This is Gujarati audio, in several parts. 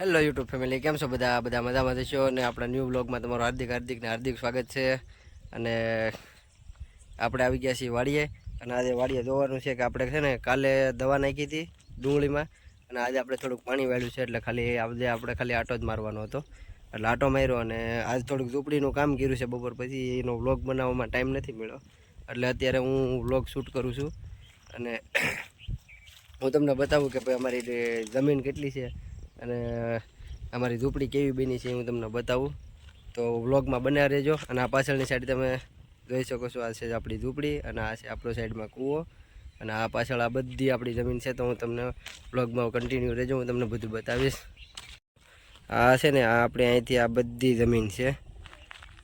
હેલો યુટ્યુબ ફેમિલી કેમ છો બધા? બધા મજામાં છો? અને આપણા ન્યૂ બ્લોગમાં તમારું હાર્દિક હાર્દિકને હાર્દિક સ્વાગત છે. અને આપણે આવી ગયા છીએ વાડીએ. અને આજે વાડીએ જોવાનું છે કે આપણે છે ને કાલે દવા નાખી હતી ડુંગળીમાં. અને આજે આપણે થોડુંક પાણી વાળ્યું છે, એટલે ખાલી આજે આપણે ખાલી આટો જ મારવાનો હતો. એટલે આટો માર્યો અને આજ થોડુંક ઝૂંપડીનું કામ કર્યું છે. બપોર પછી એનો વ્લોગ બનાવવામાં ટાઈમ નથી મળ્યો. એટલે અત્યારે હું વ્લોગ શૂટ કરું છું. અને હું તમને બતાવું કે ભાઈ અમારી જમીન કેટલી છે અને અમારી ઝૂંપડી કેવી બની છે હું તમને બતાવું. તો વ્લોગમાં બના રહેજો અને આ પાછળની સાઈડ તમે જોઈ શકો છો, આ છે આપણી ઝૂંપડી અને આ છે આપણો સાઈડમાં કૂવો. અને આ પાછળ આ બધી આપણી જમીન છે તો હું તમને વ્લોગમાં કન્ટિન્યુ રહેજો, હું તમને બધું બતાવીશ. આ છે ને, આ આપણે અહીંથી આ બધી જમીન છે.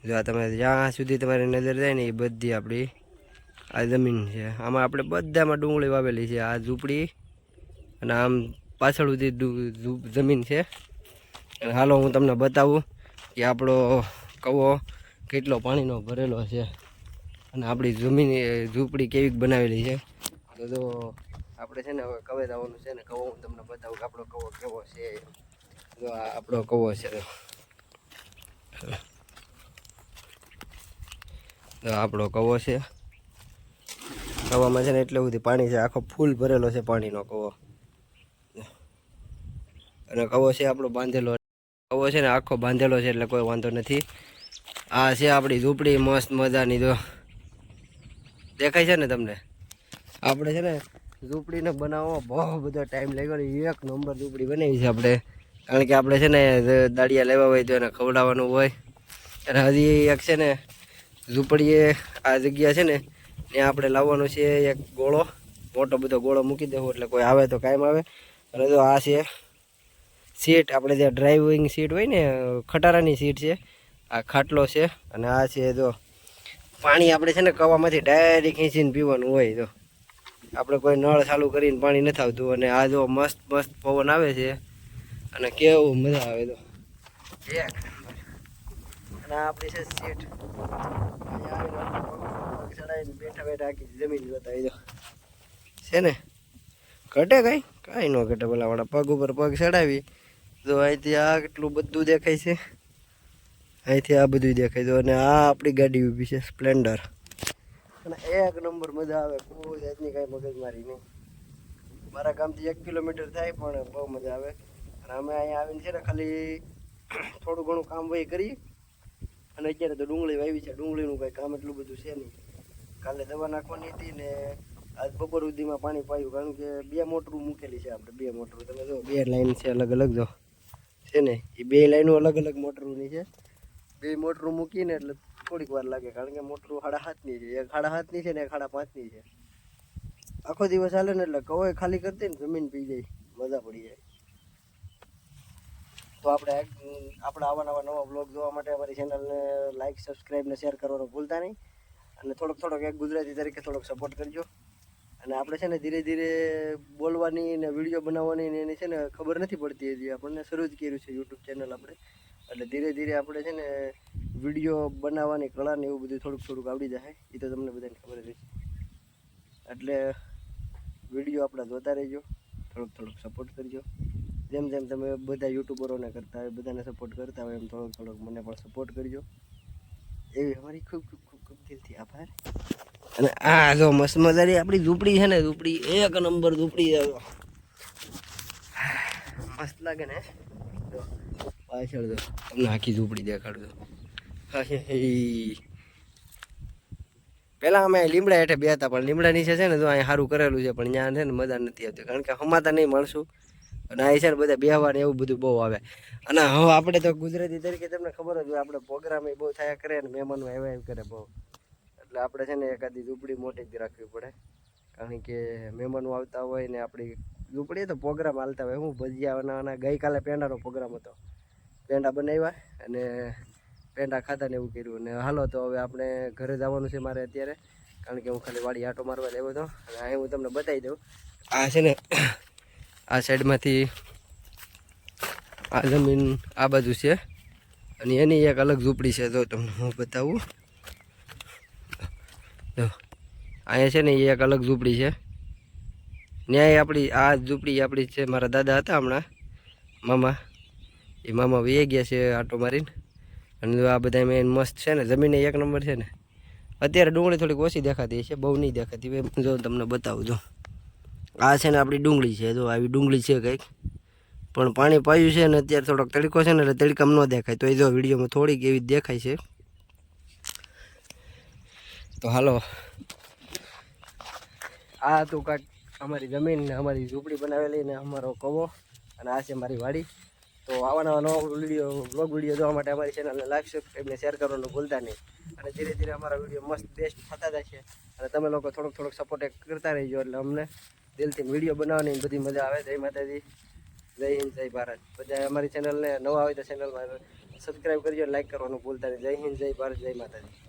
જો આ તમે જ્યાં સુધી તમારી નજર જાય ને એ બધી આપણી આ જમીન છે. આમાં આપણે બધામાં ડુંગળી વાવેલી છે, આ ઝૂંપડી અને આમ પાછળ સુધી જમીન છે. અને હાલો હું તમને બતાવું કે આપણો કવો કેટલો પાણીનો ભરેલો છે. અને આપણી જમીન ઝૂંપડી કેવી બનાવેલી છે. તો જો આપણે છે ને હવે કવે જવાનું છે ને કવો હું તમને બતાવું કે આપણો કવો કેવો છે. જો આપણો કવો છે. જો આપણો કવો છે. કવામાં છે ને એટલે બધી પાણી છે. આખો ફૂલ ભરેલો છે પાણીનો કવો. અને કવો છે આપણો બાંધેલો? કવો છે ને આખો બાંધેલો છે એટલે કોઈ વાંધો નથી. આ છે આપણી ઝૂંપડી, મસ્ત મજાની જો. દેખાય છે ને તમને? આપણે છે ને ઝૂંપડીને બનાવવામાં બહુ બધો ટાઈમ લાગ્યો ને, એક નંબર ઝૂંપડી બનાવી છે આપણે. કારણ કે આપણે છે ને દાળિયા લેવા હોય તો એને ખવડાવવાનું હોય. અને હજી એક છે ને ઝૂંપડીએ આ જગ્યા છે ને, ત્યાં આપણે લાવવાનો છે એક ગોળો. મોટો બધો ગોળો મૂકી દેવો, એટલે કોઈ આવે તો કાયમ આવે. અને જો આ છે સીટ આપણે જે ડ્રાઇવિંગ સીટ હોય ને, ખટારાની સીટ છે, આ ખાટલો છે, અને આ છે જો, પાણી આપણે છે ને કવામાંથી ડાયરેક્ટ ખેંચીને પીવાનું હોય તો. આપણે કોઈ નળ ચાલુ કરીને પાણી નથી આવતું, અને આ જો મસ્ત મસ્ત પવન આવે છે, અને કેવું મજા આવે તો. અને આપણી છે સીટ ચડાવીને બેઠા બેઠા આખી જમીન બતાવી દો છે ને? ઘટે કઈ? કાંઈ ન ઘટે ભલાવાળા પગ ઉપર પગ ચડાવી. તો અહીંથી આ કેટલું બધું દેખાય છે? અહીંથી આ બધું દેખાય છે અને આ આપણી ગાડી ઊભી છે, સ્પ્લેન્ડર. અને એક નંબર મજા આવે, કોઈ જાતની કાંઈ મગજમારી નહીં. મારા ગામથી એક કિલોમીટર થાય પણ બહુ મજા આવે. અને અમે અહીંયા આવીને છે ને ખાલી થોડું ઘણું કામ વહી કરીએ અને અત્યારે તો ડુંગળી વાવી છે, ડુંગળીનું કાંઈ કામ એટલું બધું છે નહીં. કાલે દવા નાખવાની હતી ને આજ બપોર સુધીમાં પાણી પાયું, કારણ કે બે મોટરું મૂકેલી છે આપણે, બે મોટરું. તમે જો, બે લાઈન છે અલગ અલગ જો. છે ને, એ બે લાઈનો અલગ અલગ મોટરોની છે. બે મોટરું મૂકીને એટલે થોડીક વાર લાગે, કારણ કે મોટરું સાડા હાથની છે. એક સાડા હાથની છે ને એક સાડા પાંચની છે. આખો દિવસ ચાલે ને એટલે કવાય ખાલી કરતી ને જમીન પી જાય, મજા પડી જાય. તો આપણે આપણા આવા નવા નવા બ્લોગ જોવા માટે અમારી ચેનલને લાઈક, સબસ્ક્રાઈબ ને શેર કરવાનું ભૂલતા નહીં. અને થોડોક થોડોક એક ગુજરાતી તરીકે થોડોક સપોર્ટ કરજો. અને આપણે છે ને ધીરે ધીરે બોલવાની ને વીડિયો બનાવવાની ને એની છે ને ખબર નથી પડતી હજી. આપણને શરૂ જ કર્યું છે યુટ્યુબ ચેનલ આપણે. એટલે ધીરે ધીરે આપણે છે ને વીડિયો બનાવવાની કળા ને એવું બધું થોડુંક થોડુંક આવડી જાય. એ તો તમને બધાને ખબર જ છે એટલે વીડિયો આપણા જોતા રહેજો. થોડુંક થોડુંક સપોર્ટ કરજો. જેમ જેમ તમે બધા યુટ્યુબરોને કરતા હોય, બધાને સપોર્ટ કરતા હોય, એમ થોડોક થોડોક મને પણ સપોર્ટ કરજો. એવી અમારી ખૂબ ખૂબ ખૂબ ખૂબ દિલથી આભાર. અને આ જો મસ્ત મજાની આપણી ઝૂંપડી છે ને, ઝૂંપડી, એક નંબર ઝૂંપડી છે મસ્ત લાગે ને. પાછળ જો, તમને આખી ઝૂંપડી દેખાડજો પેલા અમે લીમડા હેઠે બે હતા, પણ લીમડા નીચે છે ને, જો અહીંયા સારું કરેલું છે, પણ ત્યાં છે ને મજા નથી આવતી, કારણ કે હમાતા નહીં મળશું. અને અહીં છે ને બધા બેહવા ને એવું બધું બહુ આવે. અને હવે આપણે તો ગુજરાતી તરીકે તમને ખબર જ હોય, આપણે પ્રોગ્રામ એ બહુ થયા કરે ને, મહેમાનો આવ્યા કરે બહુ. એટલે આપણે છે ને એકાદી ઝૂંપડી મોટી જ રાખવી પડે. કારણ કે મહેમાનો આવતા હોય ને આપણી ઝૂંપડી તો પ્રોગ્રામ હાલતા હોય. હું ભજીયા બનાવવાના ગઈકાલે પેંડાનો પ્રોગ્રામ હતો. પેંડા બનાવ્યા અને પેંડા ખાતા ને એવું કર્યું. અને હાલો તો હવે આપણે ઘરે જવાનું છે મારે અત્યારે. કારણ કે હું ખાલી વાડી આટો મારવા લેવો હતો. અને અહીં હું તમને બતાવી દઉં. આ છે ને આ સાઈડમાંથી આ જમીન આ બાજુ છે. અને એની એક અલગ ઝૂંપડી છે. તો તમને હું બતાવું. જો. અહીંયા છે ને એ એક અલગ ઝૂંપડી છે. ન્યાય આપણી, આ ઝૂંપડી આપણી છે મારા દાદા હતા હમણાં, મામા. એ મામા વહી ગયા છે આટો મારીને. અને આ બધા મેં મસ્ત છે ને, જમીન એક નંબર છે ને. અત્યારે ડુંગળી થોડીક ઓછી દેખાતી છે બહુ નહીં દેખાતી. જો તમને બતાવું, જો. આ છે ને આપણી ડુંગળી છે, જો આવી ડુંગળી છે કંઈક. પણ પાણી પાયું છે ને અત્યારે થોડોક તડકો છે ને એટલે તડકામ ન દેખાય. તો એ જો વિડીયોમાં થોડીક એવી દેખાય છે. તો હાલો. આ હતું કાંઈક અમારી જમીન ને અમારી ઝૂંપડી બનાવેલી ને અમારો કવો અને આ છે મારી વાડી. તો આવા નવા નવા વીડિયો બ્લોગ વીડિયો જોવા માટે અમારી ચેનલને લાઈક સબસ્ક્રાઈબને શેર કરવાનું ભૂલતા નહીં. અને ધીરે ધીરે અમારા વીડિયો મસ્ત બેસ્ટ થતા જશે અને તમે લોકો થોડોક થોડોક સપોર્ટ કરતા રહીજો એટલે અમને દિલથી વીડિયો બનાવવાની બધી મજા આવે. જય માતાજી. જય હિન્દ, જય ભારત. બધા અમારી ચેનલને નવા હોય તો ચેનલમાં સબસ્ક્રાઈબ કરજો લાઈક કરવાનું ભૂલતા નહીં. જય હિન્દ, જય ભારત, જય માતાજી.